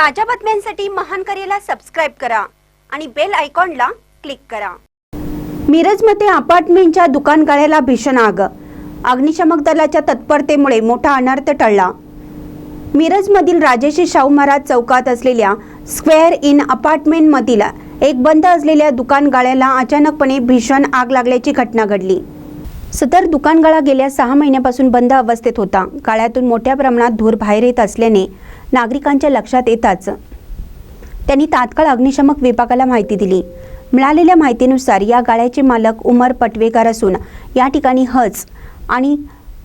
ताज्या बातम्यांसाठी महान करेला सबस्क्राईब करा आणि बेल आयकॉनला क्लिक करा. मिरजमध्ये अपार्टमेंटच्या दुकान गाळ्याला भीषण आग. अग्निशमक दलाच्या तत्परतेमुळे मोठा अनर्थ टळला. मिरजमधील राजेशी शाहू महाराज चौकात असलेल्या स्क्वेअर इन अपार्टमेंटमधील एक बंद असलेल्या दुकान गाळ्याला अचानकपणे भीषण आग लागल्याची घटना घडली. सदर दुकानगाळा गेल्या सहा महिन्यापासून बंद अवस्थेत होता. गाळ्यातून मोठ्या प्रमाणात धूर बाहेर येत असल्याने नागरिकांच्या लक्षात येताच. त्यांनी तात्काळ अग्निशमक विभागाला माहिती दिली. मिळालेल्या माहितीनुसार या गाड्याचे मालक उमर पटवेकर असून या ठिकाणी हज आणि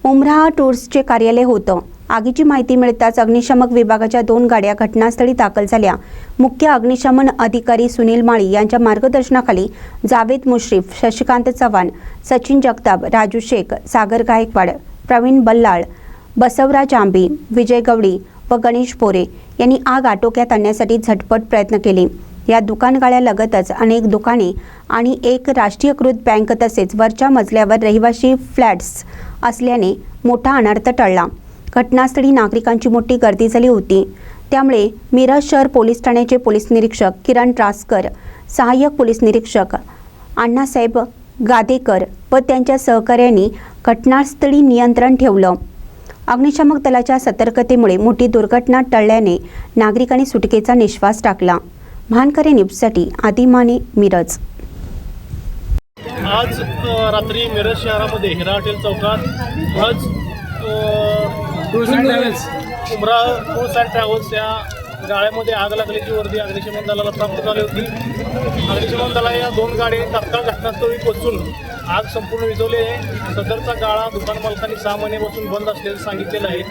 उमराह टूर्सचे कार्यालय होतं. आगीची माहिती मिळताच अग्निशमक विभागाच्या दोन गाड्या घटनास्थळी दाखल झाल्या. मुख्य अग्निशमन अधिकारी सुनील माळी यांच्या मार्गदर्शनाखाली जावेद मुश्रीफ शशिकांत चव्हाण सचिन जगताप राजू शेख सागर गायकवाड प्रवीण बल्लाळ बसवराज आंबी विजय गवडी व गणेश पोरे यांनी आग आटोक्यात आणण्यासाठी झटपट प्रयत्न केले. या दुकानगाळ्यालगतच अनेक दुकाने आणि एक राष्ट्रीयकृत बँक तसेच वरच्या मजल्यावर रहिवाशी फ्लॅट्स असल्याने मोठा अनर्थ टळला. घटनास्थळी नागरिकांची मोठी गर्दी झाली होती. त्यामुळे मिरज शहर पोलीस ठाण्याचे पोलीस निरीक्षक किरण रासकर सहाय्यक पोलीस निरीक्षक अण्णासाहेब गादेकर व त्यांच्या सहकाऱ्यांनी घटनास्थळी नियंत्रण ठेवलं. अग्निशामक दलाच्या सतर्कतेमुळे मोठी दुर्घटना टळल्याने नागरिकांनी सुटकेचा निश्वास टाकला. भानकरे न्यूजसाठी आदिमाने मिरज. आज रात्री मिरज शहरामध्ये हिरा हॉटेल चौकात tours and travels Umra tours and travels या गाळ्यामध्ये आग लागल्याची वर्दी अग्निशमन दलाला प्राप्त झाली होती. अग्निशमन दला या दोन गाड्यांनी तात्काळ घटनास्थळी पोहोचून आग संपूर्ण विझवली आहे. सदरचा गाळा दुकान मालकांनी सहा महिन्यापासून बंद असल्याचं सांगितलेलं आहे.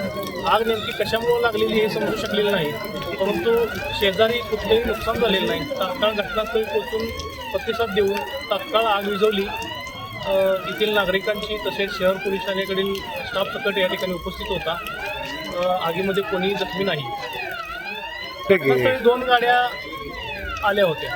आग नेमकी कशामुळे लागलेली हे समजू शकलेलं नाही. परंतु शेजारी कुठलेही नुकसान झालेलं नाही. तात्काळ घटनास्थळी पोहोचून प्रतिसाद देऊन तात्काळ आग विझवली. येथील नागरिकांची तसेच शहर पोलीस ठाण्याकडील स्टाफ सकट या ठिकाणी उपस्थित होता. आगीमध्ये कोणीही जखमी नाही. दोन गाड्या आल्या होत्या.